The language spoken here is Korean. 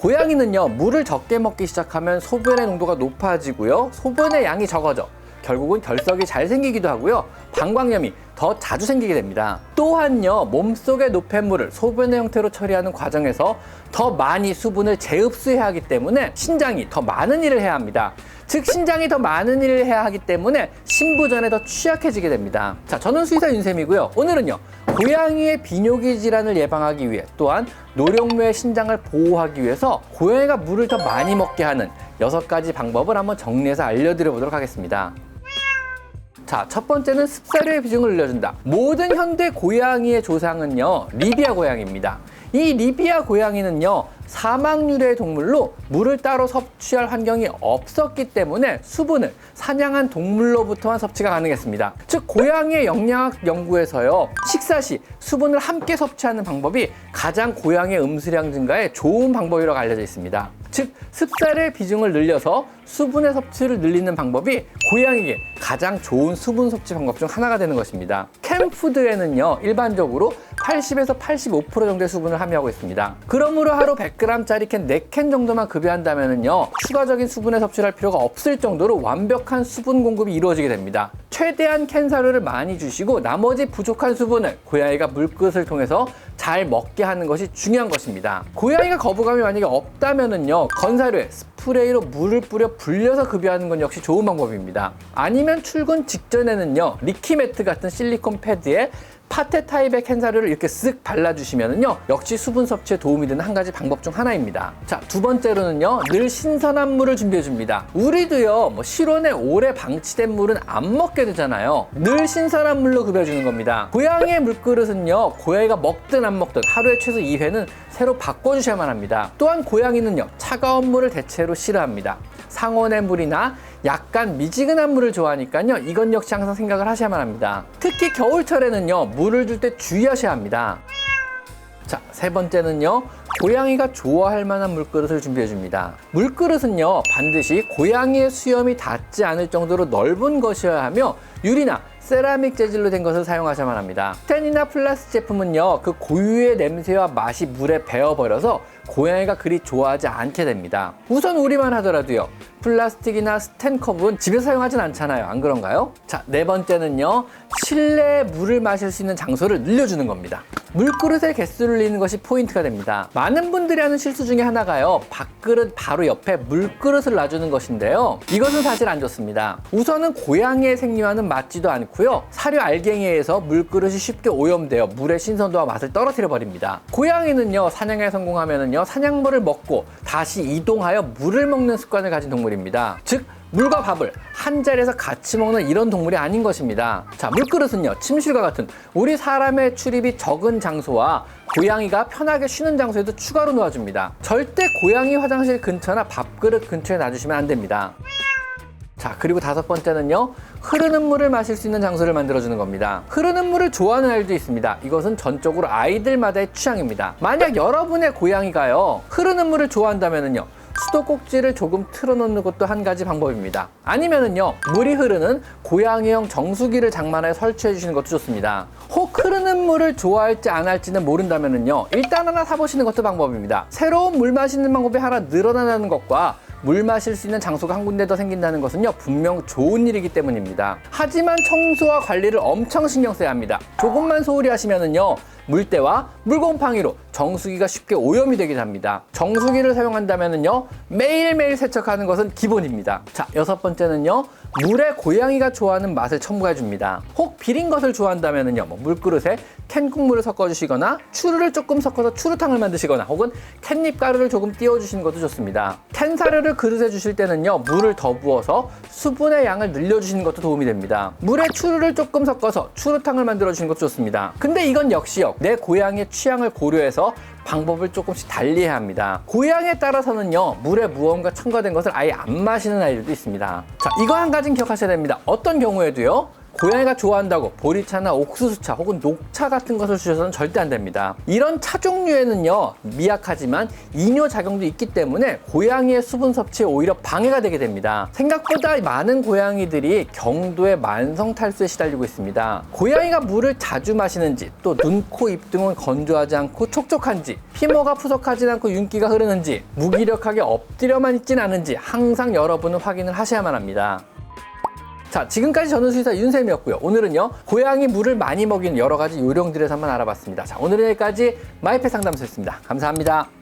고양이는요 물을 적게 먹기 시작하면 소변의 농도가 높아지고요. 소변의 양이 적어져 결국은 결석이 잘 생기기도 하고요. 방광염이 더 자주 생기게 됩니다. 또한요 몸속의 노폐물을 소변의 형태로 처리하는 과정에서 더 많이 수분을 재흡수해야 하기 때문에 신장이 더 많은 일을 해야 합니다. 즉 신장이 더 많은 일을 해야 하기 때문에 신부전에 더 취약해지게 됩니다. 자 저는 수의사 윤쌤이고요. 오늘은요 고양이의 비뇨기 질환을 예방하기 위해 또한 노령묘의 신장을 보호하기 위해서 고양이가 물을 더 많이 먹게 하는 여섯 가지 방법을 한번 정리해서 알려드려 보도록 하겠습니다. 자, 첫 번째는 습사료의 비중을 늘려준다. 모든 현대 고양이의 조상은요, 리비아 고양이입니다. 이 리비아 고양이는요, 사막류의 동물로 물을 따로 섭취할 환경이 없었기 때문에 수분을 사냥한 동물로부터만 섭취가 가능했습니다. 즉, 고양이의 영양학 연구에서요, 식사 시 수분을 함께 섭취하는 방법이 가장 고양이의 음수량 증가에 좋은 방법이라고 알려져 있습니다. 즉, 습살의 비중을 늘려서 수분의 섭취를 늘리는 방법이 고양이에게 가장 좋은 수분 섭취 방법 중 하나가 되는 것입니다. 캠푸드에는요, 일반적으로 80에서 85% 정도의 수분을 함유하고 있습니다. 그러므로 하루 100g짜리 캔 4캔 정도만 급여한다면요, 추가적인 수분의 섭취를 할 필요가 없을 정도로 완벽한 수분 공급이 이루어지게 됩니다. 최대한 캔 사료를 많이 주시고 나머지 부족한 수분을 고양이가 물끝을 통해서 잘 먹게 하는 것이 중요한 것입니다. 고양이가 거부감이 만약에 없다면은요, 건사료에 스프레이로 물을 뿌려 불려서 급여하는 건 역시 좋은 방법입니다. 아니면 출근 직전에는요, 리키매트 같은 실리콘 패드에 파테 타입의 캔사료를 이렇게 쓱 발라주시면은요 역시 수분 섭취에 도움이 되는 한 가지 방법 중 하나입니다 자 두 번째로는요 늘 신선한 물을 준비해 줍니다 우리도요 뭐 실온에 오래 방치된 물은 안 먹게 되잖아요 늘 신선한 물로 급여주는 겁니다 고양이의 물그릇은요 고양이가 먹든 안 먹든 하루에 최소 2회는 새로 바꿔주셔야만 합니다 또한 고양이는요 차가운 물을 대체로 싫어합니다 상온의 물이나 약간 미지근한 물을 좋아하니까요. 이건 역시 항상 생각을 하셔야만 합니다. 특히 겨울철에는요. 물을 줄 때 주의하셔야 합니다. 자, 세 번째는요. 고양이가 좋아할 만한 물그릇을 준비해 줍니다. 물그릇은요. 반드시 고양이의 수염이 닿지 않을 정도로 넓은 것이어야 하며 유리나 세라믹 재질로 된 것을 사용하셔야만 합니다. 스텐이나 플라스틱 제품은요. 그 고유의 냄새와 맛이 물에 배어버려서 고양이가 그리 좋아하지 않게 됩니다. 우선 우리만 하더라도요. 플라스틱이나 스텐컵은 집에서 사용하진 않잖아요. 안 그런가요? 자, 네 번째는요. 실내에 물을 마실 수 있는 장소를 늘려주는 겁니다. 물그릇의 개수를 늘리는 것이 포인트가 됩니다. 많은 분들이 하는 실수 중에 하나가요. 밥그릇 바로 옆에 물그릇을 놔주는 것인데요. 이것은 사실 안 좋습니다. 우선은 고양이의 생리와는 맞지도 않고요. 사료 알갱이에서 물그릇이 쉽게 오염되어 물의 신선도와 맛을 떨어뜨려 버립니다. 고양이는요. 사냥에 성공하면은요. 사냥물을 먹고 다시 이동하여 물을 먹는 습관을 가진 동물입니다. 즉 물과 밥을 한 자리에서 같이 먹는 이런 동물이 아닌 것입니다. 자, 물그릇은요, 침실과 같은 우리 사람의 출입이 적은 장소와 고양이가 편하게 쉬는 장소에도 추가로 놓아줍니다. 절대 고양이 화장실 근처나 밥그릇 근처에 놔주시면 안 됩니다. 자, 그리고 다섯 번째는요, 흐르는 물을 마실 수 있는 장소를 만들어주는 겁니다. 흐르는 물을 좋아하는 아이도 있습니다. 이것은 전적으로 아이들마다의 취향입니다. 만약 여러분의 고양이가요, 흐르는 물을 좋아한다면요, 수도꼭지를 조금 틀어놓는 것도 한 가지 방법입니다. 아니면은요, 물이 흐르는 고양이용 정수기를 장만해 설치해 주시는 것도 좋습니다. 혹 흐르는 물을 좋아할지 안 할지는 모른다면은요, 일단 하나 사보시는 것도 방법입니다. 새로운 물 마시는 방법이 하나 늘어나는 것과 물 마실 수 있는 장소가 한 군데 더 생긴다는 것은요 분명 좋은 일이기 때문입니다 하지만 청소와 관리를 엄청 신경 써야 합니다 조금만 소홀히 하시면은요 물때와 물곰팡이로 정수기가 쉽게 오염이 되기도 합니다. 정수기를 사용한다면은요 매일매일 세척하는 것은 기본입니다. 자 여섯 번째는요 물에 고양이가 좋아하는 맛을 첨가해 줍니다. 혹 비린 것을 좋아한다면은요 뭐 물그릇에 캔국물을 섞어 주시거나 추루를 조금 섞어서 추루탕을 만드시거나 혹은 캔잎 가루를 조금 띄워 주시는 것도 좋습니다. 캔 사료를 그릇에 주실 때는요 물을 더 부어서 수분의 양을 늘려 주시는 것도 도움이 됩니다. 물에 추루를 조금 섞어서 추루탕을 만들어 주시는 것도 좋습니다. 근데 이건 역시요 내 고양이의 취향을 고려해서 방법을 조금씩 달리해야 합니다. 고양이에 따라서는요, 물에 무언가 첨가된 것을 아예 안 마시는 아이들도 있습니다. 자, 이거 한 가지는 기억하셔야 됩니다. 어떤 경우에도요, 고양이가 좋아한다고 보리차나 옥수수차 혹은 녹차 같은 것을 주셔서는 절대 안 됩니다. 이런 차 종류에는요, 미약하지만 이뇨 작용도 있기 때문에 고양이의 수분 섭취에 오히려 방해가 되게 됩니다. 생각보다 많은 고양이들이 경도의 만성 탈수에 시달리고 있습니다. 고양이가 물을 자주 마시는지, 또 눈, 코, 입 등은 건조하지 않고 촉촉한지, 피모가 푸석하지 않고 윤기가 흐르는지, 무기력하게 엎드려만 있진 않은지 항상 여러분은 확인을 하셔야만 합니다. 자, 지금까지 저는 수의사 윤쌤이었고요. 오늘은요, 고양이 물을 많이 먹이는 여러 가지 요령들에서 한번 알아봤습니다. 자, 오늘은 여기까지 마이펫 상담소였습니다. 감사합니다.